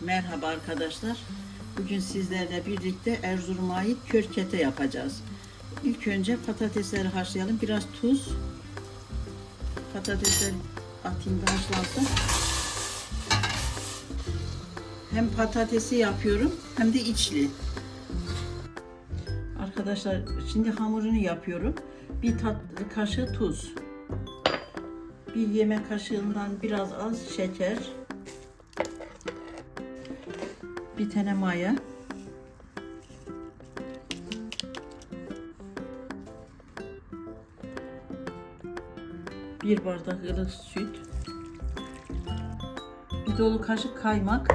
Merhaba arkadaşlar. Bugün sizlerle birlikte Erzurum'a ait körkete yapacağız. İlk önce patatesleri haşlayalım. Biraz tuz. Patatesleri atayım da haşlansın. Hem patatesi yapıyorum hem de içli. Arkadaşlar şimdi hamurunu yapıyorum. Bir tatlı kaşığı tuz. Bir yemek kaşığından biraz az şeker. Bir tane maya. Bir bardak ılık süt. Bir dolu kaşık kaymak.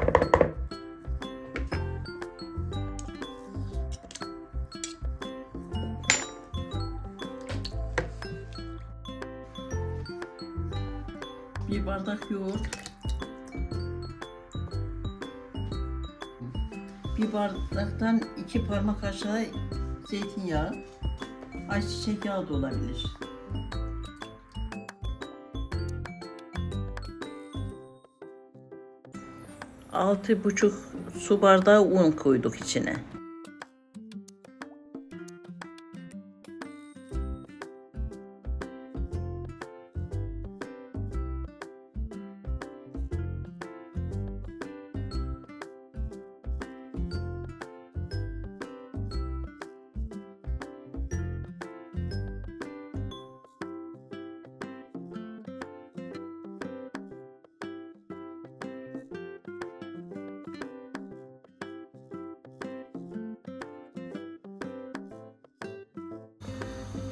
Bir bardak yoğurt. Bir bardaktan iki parmak aşağı zeytinyağı. Ayçiçek yağı da olabilir. Altı buçuk su bardağı un koyduk içine.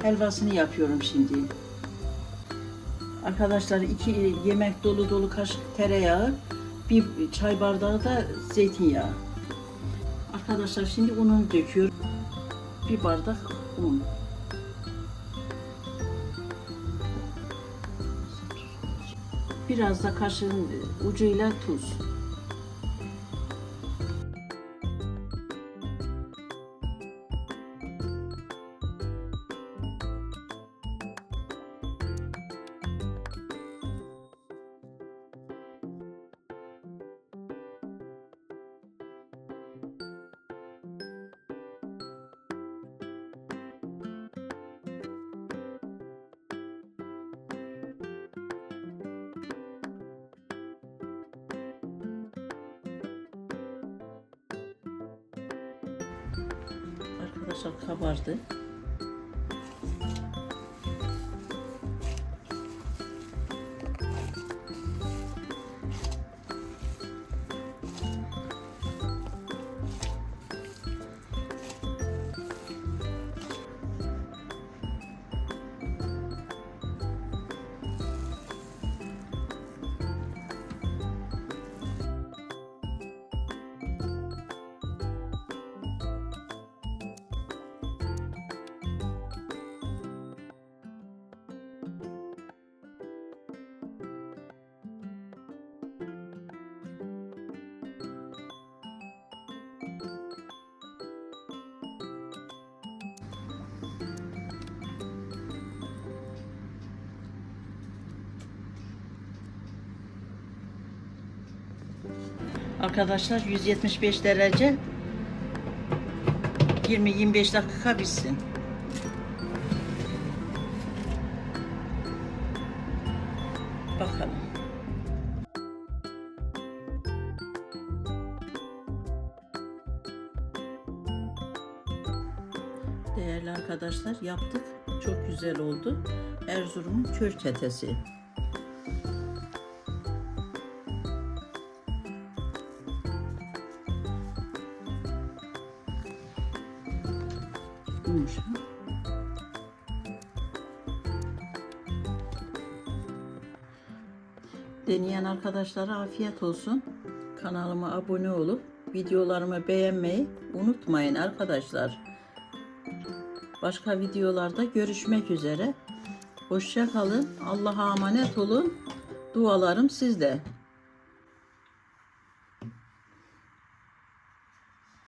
Helvasını yapıyorum şimdi. Arkadaşlar iki yemek dolu dolu kaşık tereyağı, bir çay bardağı da zeytinyağı. Arkadaşlar şimdi ununu döküyorum. Bir bardak un. Biraz da kaşığın ucuyla tuz. Arkadaşlar kabardı. Arkadaşlar 175 derece 20-25 dakika pişsin. Bakalım. Değerli arkadaşlar yaptık. Çok güzel oldu. Erzurum'un kör ketesi. Yumuşak. Deneyen arkadaşlara afiyet olsun. Kanalıma abone olup videolarımı beğenmeyi unutmayın arkadaşlar. Başka videolarda görüşmek üzere. Hoşça kalın. Allah'a emanet olun. Dualarım sizde.